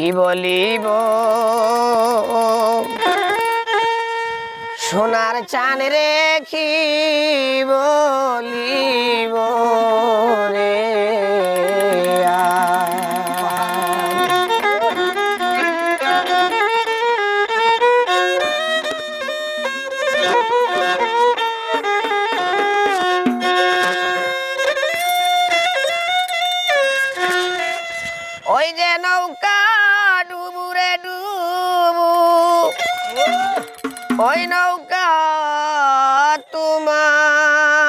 কি বলিব? সোনার চান রে কি বলিব রে ওই যে নৌকা ওই নৌকা তোমার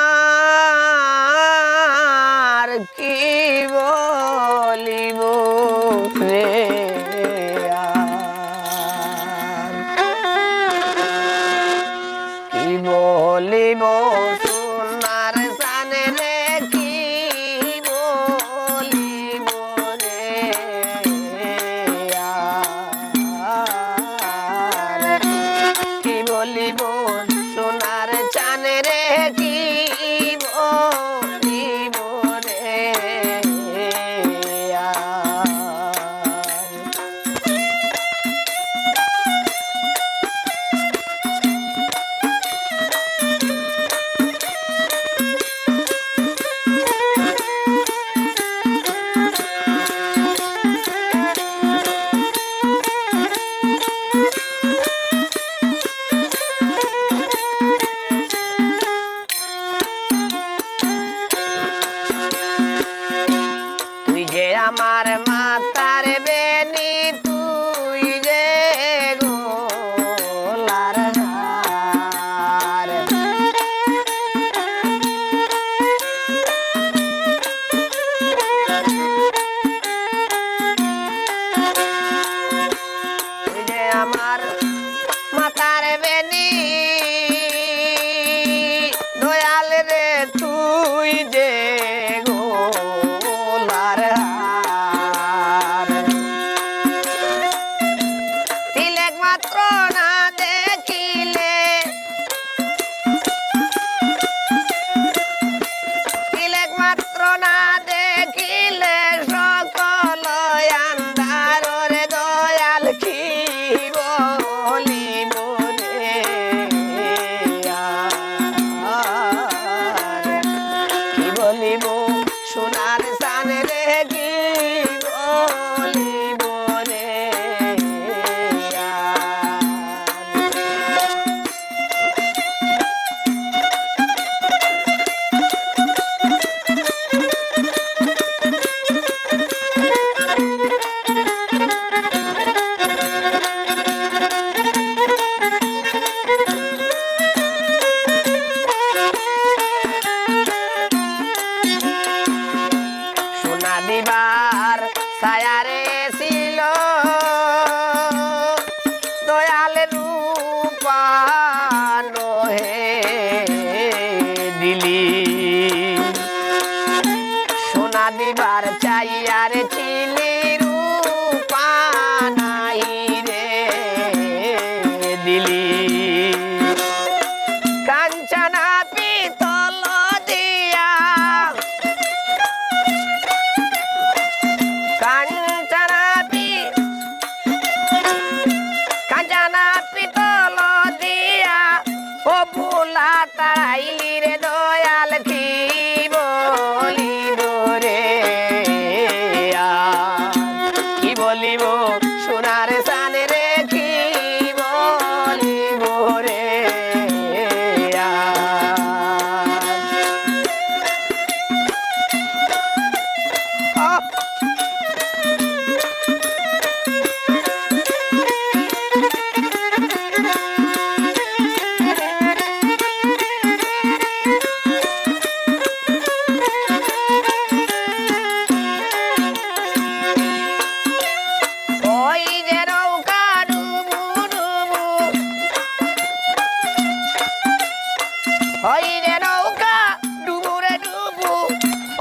বলিব।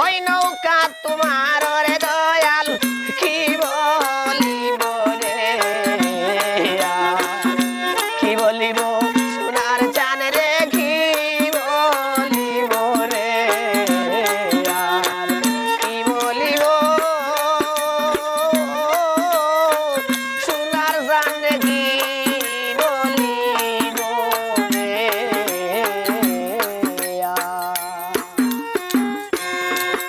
ওই নৌকা তোমার রে দয়াল, কি বলিব কি বলিব? সোনার চান রে, কি বলিব রে কি বলিব? সোনার চান